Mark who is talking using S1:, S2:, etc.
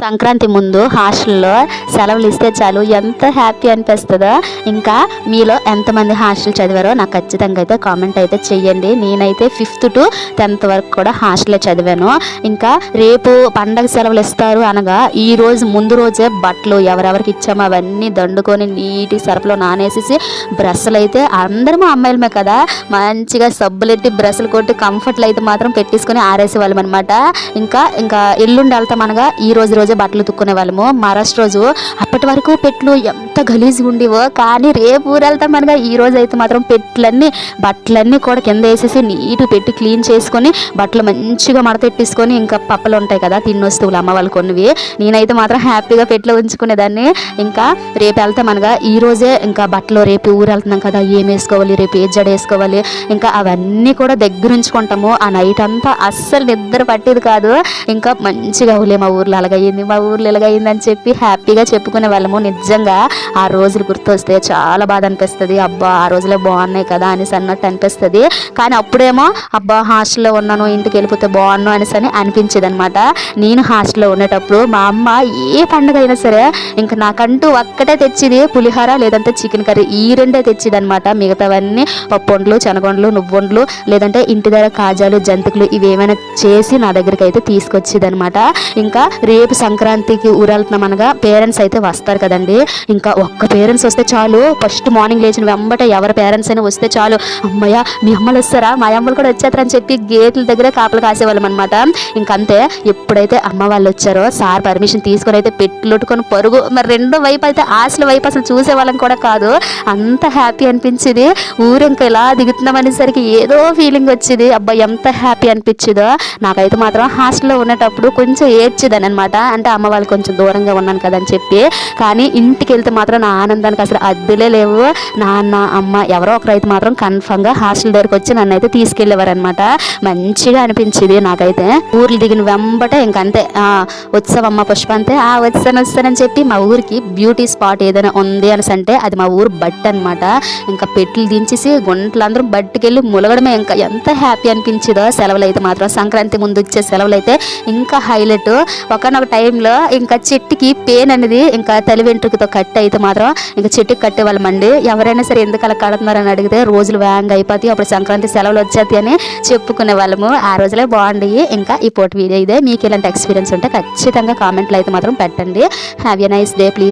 S1: సంక్రాంతి ముందు హాస్టల్లో సెలవులు ఇస్తే చాలు ఎంత హ్యాపీ అనిపిస్తుందో. ఇంకా మీలో ఎంతమంది హాస్టల్ చదివారో నాకు ఖచ్చితంగా అయితే కామెంట్ అయితే చెయ్యండి. నేనైతే ఫిఫ్త్ టు టెన్త్ వరకు కూడా హాస్టల్లో చదివాను. ఇంకా రేపు పండగ సెలవులు ఇస్తారు అనగా ఈ రోజు ముందు రోజే బట్టలు ఎవరెవరికి ఇచ్చామో అవన్నీ దండుకొని నీటి సరఫలో నానేసేసి బ్రష్లు అయితే అందరూ అమ్మాయిలమే కదా. మంచిగా సబ్బులెట్టి బ్రష్లు కొట్టి కంఫర్ట్లు అయితే మాత్రం పెట్టేసుకొని ఆరేసేవాళ్ళం అనమాట ఇంకా ఇంకా ఎల్లుండి వెళ్తాం అనగా ఈ రోజు రోజే బట్టలు తుక్కునే వాళ్ళము. మహారాష్ట్ర రోజు అప్పటి వరకు పెట్లు ఎంత గలీజ్గా ఉండేవో. కానీ రేపు ఊరెళ్తాం అనగా ఈ రోజు అయితే మాత్రం పెట్లన్నీ బట్టలన్నీ కూడా కింద వేసేసి నీటు పెట్టి క్లీన్ చేసుకొని బట్టలు మంచిగా మడతెట్టేసుకొని ఇంకా పప్పలు ఉంటాయి కదా తిన్న వస్తువులు అమ్మ వాళ్ళు కొన్నివి. నేనైతే మాత్రం హ్యాపీగా పెట్లో ఉంచుకునేదాన్ని. ఇంకా రేపు వెళ్తాం అనగా ఈ రోజే ఇంకా బట్టలు రేపు ఊరు వెళ్తున్నాం కదా ఏం వేసుకోవాలి రేపు ఏ జడ వేసుకోవాలి. ఇంకా అవన్నీ కూడా దగ్గర ఉంచుకుంటాము. ఆ నైట్ అంతా అస్సలు నిద్ర పట్టేది కాదు. ఇంకా మంచిగా ఊలే మా ఊర్లో. అలాగయ్యింది మా ఊర్లో ఇలాగయ్యింది అని చెప్పి హ్యాపీగా చెప్పుకునే వాళ్ళము. నిజంగా ఆ రోజులు గుర్తొస్తే చాలా బాధ అనిపిస్తుంది. అబ్బా ఆ రోజులే బాగున్నాయి కదా అనేసి అన్నట్టు అనిపిస్తుంది. కానీ అప్పుడేమో అబ్బా హాస్టల్లో ఉన్నాను ఇంటికి వెళ్ళిపోతే బాగున్నాను అనేసి అని అనిపించేది అనమాట నేను హాస్టల్లో ఉండేటప్పుడు మా అమ్మ ఏ పండుగ అయినా సరే ఇంకా నాకంటూ ఒక్కటే తెచ్చేది పులిహోర లేదంటే చికెన్ కర్రీ. ఈ రెండే తెచ్చేది అనమాట మిగతావన్నీ పప్పొండ్లు శనగొండ్లు నువ్వొండ్లు లేదంటే ఇంటి దగ్గర కాజాలు జంతికలు ఇవి ఏమైనా చేసి నా దగ్గరికి అయితే తీసుకొచ్చేది అనమాట ఇంకా రేపు సంక్రాంతికి ఊరెళ్తున్నాం అనగా పేరెంట్స్ అయితే వస్తారు కదండి. ఇంకా ఒక్క పేరెంట్స్ వస్తే చాలు. ఫస్ట్ మార్నింగ్ లేచిన వెంబట ఎవరి పేరెంట్స్ అయినా వస్తే చాలు. అమ్మయ్య మీ అమ్మలు వస్తారా? మా అమ్మలు కూడా వచ్చేస్తారని చెప్పి గేట్ల దగ్గర కాపలు కాసేవాళ్ళం అనమాట ఇంకంతే ఎప్పుడైతే అమ్మ వాళ్ళు వచ్చారో సార్ పర్మిషన్ తీసుకొని అయితే పెట్టులుట్టుకొని పరుగు మరి రెండో వైపు అయితే ఆశల వైపు అసలు చూసేవాళ్ళం కూడా కాదు. అంత హ్యాపీ అనిపించేది. ఊరు ఇంకా ఇలా దిగుతున్నాం అనేసరికి ఏదో ఫీలింగ్ వచ్చేది. అబ్బా ఎంత హ్యాపీ అనిపించిందో. నాకైతే మాత్రం హాస్టల్లో ఉండేటప్పుడు కొంచెం ఏడ్చిదని అనమాట అంటే అమ్మ వాళ్ళు కొంచెం దూరంగా ఉన్నాను కదా అని చెప్పి. కానీ ఇంటికి వెళ్తే మాత్రం నా ఆనందానికి అసలు అద్దెలే లేవు. నాన్న అమ్మ ఎవరో ఒకరు అయితే మాత్రం కన్ఫామ్గా హాస్టల్ దగ్గరకు వచ్చి నన్ను అయితే తీసుకెళ్ళేవారనమాట మంచిగా అనిపించింది నాకైతే. ఊర్లు దిగిన వెంబటే ఇంకంతే ఆ, వచ్చావమ్మ పుష్ప అంతే. ఆ వచ్చాను వచ్చానని చెప్పి మా ఊరికి బ్యూటీ స్పాట్ ఏదైనా ఉంది అనేసి అంటే అది మా ఊరు బట్ అనమాట ఇంకా పెట్లు దించేసి గుంటలందరూ బట్టికెళ్ళి ములగడమే. ఇంకా ఎంత హ్యాపీ అనిపించిందో సెలవులు అయితే మాత్రం. సంక్రాంతి ముందు వచ్చే సెలవులు అయితే ఇంకా హైలైట్ ఒకనొక టైంలో ఇంకా చెట్టుకి పెయిన్ అనేది ఇంకా తలి వెంట్రుకతో కట్ అయితే మాత్రం ఇంకా చెట్టుకి కట్టేవాళ్ళమండి. ఎవరైనా సరే ఎందుకు అలా కడుతున్నారని అడిగితే రోజులు వేగంగా అయిపోతాయి అప్పుడు సంక్రాంతి సెలవులు వచ్చేది అని చెప్పుకునే వాళ్ళము. ఆ రోజులే బాగుండయి. ఇంకా ఈ పోటీ వీడియో ఇదే. మీకు ఇలాంటి ఎక్స్పీరియన్స్ ఉంటే ఖచ్చితంగా కామెంట్లు అయితే మాత్రం పెట్టండి. Have a nice day please